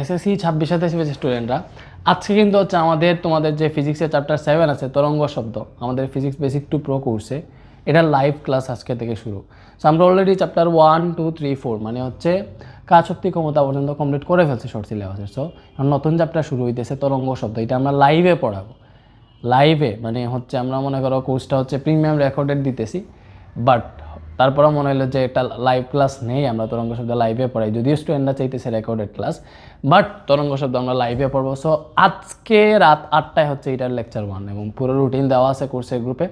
SSC ছাব্বিশ সাতাশ বেশি স্টুডেন্টরা আজকে কিন্তু হচ্ছে আমাদের, তোমাদের যে ফিজিক্সের চ্যাপ্টার সেভেন আছে, তরঙ্গ শব্দ, আমাদের ফিজিক্স বেসিক টু প্রো কোর্সে এটা লাইভ ক্লাস আজকে থেকে শুরু। সো আমরা already chapter one two three four মানে হচ্ছে কাজ শক্তি ক্ষমতা পর্যন্ত কমপ্লিট করে ফেলছে শর্ট সিলেবাসের সো নতুন চ্যাপ্টার শুরু হইতেছে তরঙ্গ শব্দ, এটা আমরা লাইভে পড়াবো। লাইভে মানে হচ্ছে আমরা মনে করো কোর্সটা হচ্ছে প্রিমিয়াম রেকর্ডেড দিতেছি বাট তারপরে মনে হলো যে একটা লাইভ ক্লাস নেই, আমরা তরঙ্গ শব্দ লাইভে পড়াই। যদিও স্টুডেন্টরা চাইতেছে রেকর্ডেড ক্লাস বাট তরঙ্গ শব্দ আমরা লাইভে পড়ব। সো আজকে রাত আটটায় হচ্ছে এটার লেকচার ওয়ান এবং পুরো রুটিন দেওয়া আছে কোর্সের গ্রুপে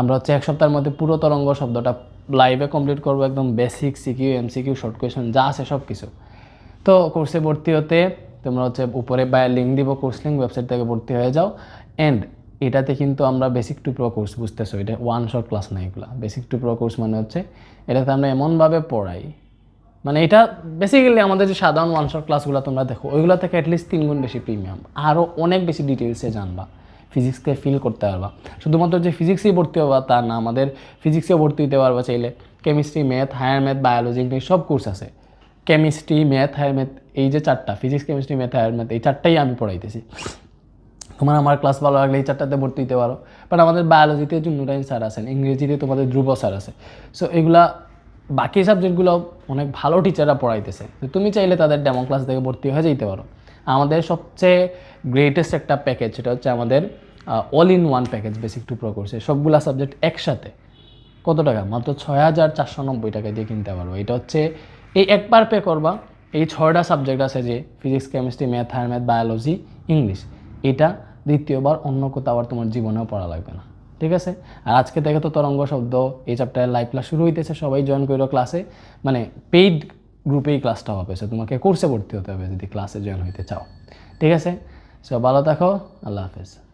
আমরা হচ্ছে এক সপ্তাহের মধ্যে পুরো তরঙ্গ শব্দটা লাইভে কমপ্লিট করব, একদম basic C Q MCQ short question যা আছে সব কিছু তো কোর্সে ভর্তি হতে তোমরা হচ্ছে উপরে বা লিঙ্ক দিব কোর্স লিঙ্ক ওয়েবসাইট থেকে ভর্তি হয়ে যাও। অ্যান্ড এটাতে কিন্তু আমরা বেসিক টু প্রো কোর্স বুঝতেছো, এটা ওয়ান শর্ট ক্লাস না এগুলো। বেসিক টু প্রো কোর্স মানে হচ্ছে, এটাতে আমরা এমনভাবে পড়াই। মানে এটা বেসিক্যালি আমাদের যে সাধারণ ওয়ান শর্ট ক্লাসগুলো তোমরা দেখো, ওইগুলো থেকে অ্যাটলিস্ট তিন গুণ বেশি প্রিমিয়াম আরও অনেক বেশি ডিটেলসে জানবা। ফিজিক্সকে ফিল করতে পারবা। শুধুমাত্র যে ফিজিক্সই ভর্তি হবা তা না, আমাদের ফিজিক্সেও ভর্তি হতে পারবা চাইলে। Chemistry math higher math biology English সব কোর্স আছে। কেমিস্ট্রি ম্যাথ হায়ার ম্যাথ এই যে চারটা physics chemistry math higher math এই চারটাই আমি পড়াইতেছি। তোমার আমার ক্লাস ভালো লাগলে এই চারটাতে ভর্তি হতে পারো। বাট আমাদের বায়োলজিতে জুনুরাইন স্যার আছেন, ইংরেজিতে তোমাদের ধ্রুব স্যার আছে। সো এগুলা বাকি সাবজেক্টগুলো অনেক ভালো টিচাররা পড়াইতেছে। তুমি চাইলে তাদের ডেমো ক্লাস থেকে ভর্তি হয়ে যেতে পারো। আমাদের সবচেয়ে গ্রেটেস্ট একটা প্যাকেজ সেটা হচ্ছে আমাদের all in one package basic to pro কোর্সে সবগুলা সাবজেক্ট একসাথে। কত টাকা? মাত্র ছয় হাজার চারশো নব্বই টাকা দিয়ে কিনতে পারব এটা হচ্ছে, এই একবার পে করবা, এই ছয়টা সাবজেক্ট আছে যে physics chemistry math higher math biology English এটা দ্বিতীয়বার অন্য কোথাও আবার তোমার জীবনেও পড়া লাগবে না। ঠিক আছে? আর আজকে থেকে তো তরঙ্গ শব্দ, এই চ্যাপ্টারের লাইভ ক্লাস শুরু হইতেছে, সবাই জয়েন করো ক্লাসে মানে পেইড গ্রুপেই ক্লাসটা হবে সে তোমাকে কোর্সে ভর্তি হতে হবে যদি ক্লাসে জয়েন হইতে চাও। ঠিক আছে? সো ভালো থাকো, আল্লাহ হাফেজ।